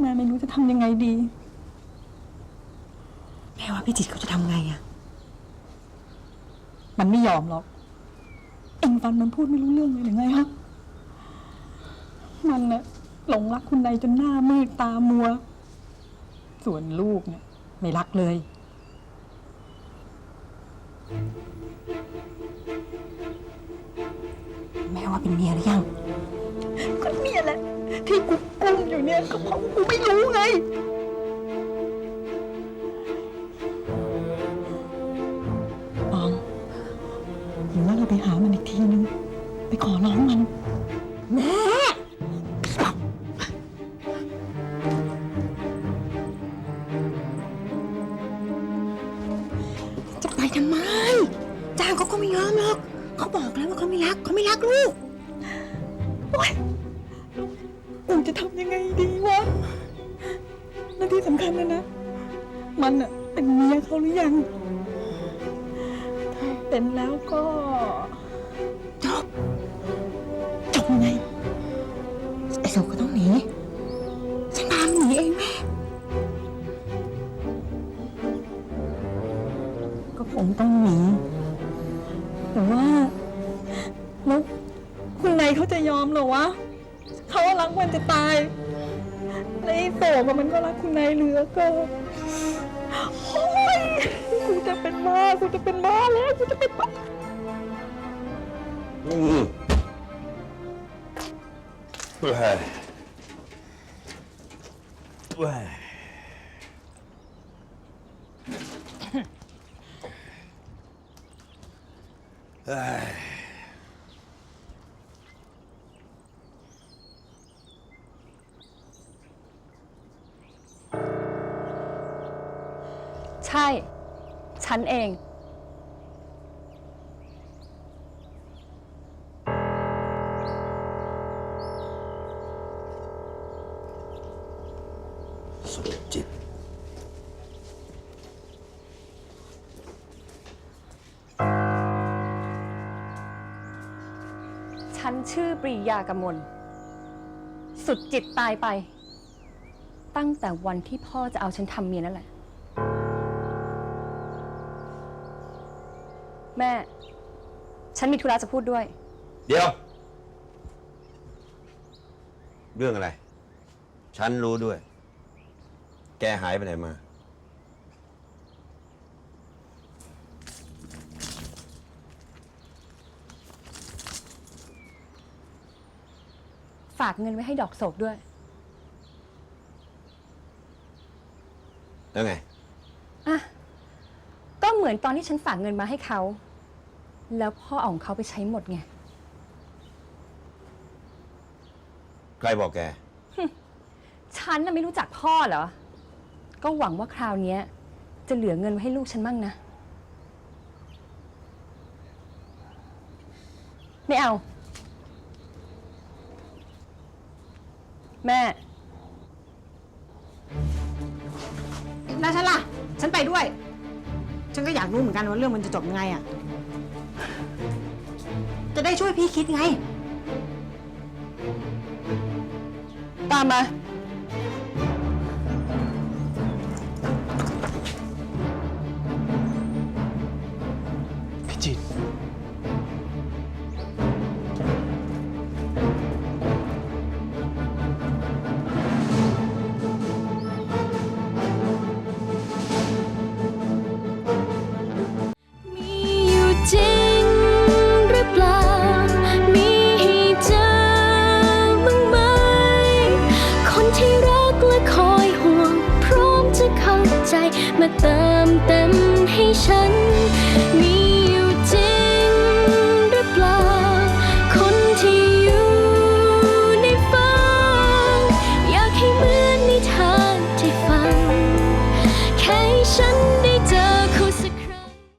แม่ไม่รู้จะทำยังไงดี แม่ว่าพี่จิตรเขาจะทำไงอะมันไม่ยอมหรอก เอ็งฟันมันพูดไม่รู้เรื่องเลยหรือไงฮะ มันน่ะหลงรักคุณนายจนหน้ามืดตามัว ส่วนลูกเนี่ยไม่รักเลย แม่ว่าเป็นเมียหรือยังก็เนี่ยแหละที่กู กุ้มอยู่เนี่ยก็เพราะกูไม่รู้ไง ปองหรือว่าเราไปหามันอีกทีนึง ไปขอร้องมัน แม่จะไปทำไม จ้างเขาก็ไม่ยอมหรอก เขาบอกแล้วว่าเขาไม่รัก เขาไม่รักลูก กูจะทำยังไงดีวะและที่สำคัญนะนะ มันอะเป็นเมียเขาหรือยัง ถ้าเป็นแล้วก็จบจบไงไอ้สุก็ต้องหนี ฉันพามหนีเองแม่ ก็คงต้องหนี แต่ว่าแล้วคุณนายเขาจะยอมเหรอวะ เขารักมันจะตายแล้วไอ้โสกับมันก็รักคุณนายเหลือเกินโอ้ยกูจะเป็นบ้ากูจะเป็นบ้าแล้วกูจะเป็นบ้าอืมเว้ยเว้ยเอ้ย ใช่ ฉันเองสุดจิต ฉันชื่อปรียากมล สุดจิตตายไป ตั้งแต่วันที่พ่อจะเอาฉันทำเมียนั่นแหละ แม่ ฉันมีธุระจะพูดด้วย เดี๋ยว เรื่องอะไร ฉันรู้ด้วย แกหายไปไหนมา ฝากเงินไว้ให้ดอกโศกด้วย แล้วไงอะก็เห มือนตอนที่ฉันฝากเงินมาให้เขา แล้วพ่อเอาของเขาไปใช้หมดไง ใครบอกแก ฉันน่ะไม่รู้จักพ่อเหรอ ก็หวังว่าคราวเนี้ย จะเหลือเงินไว้ให้ลูกฉันมั่งนะ ไม่เอา แม่ แล้วฉันล่ะ ฉันไปด้วย ฉันก็อยากรู้เหมือนกันว่าเรื่องมันจะจบยังไงอะจะได้ช่วยพี่คิดไง ตามมา เติมเต็มให้ฉันมี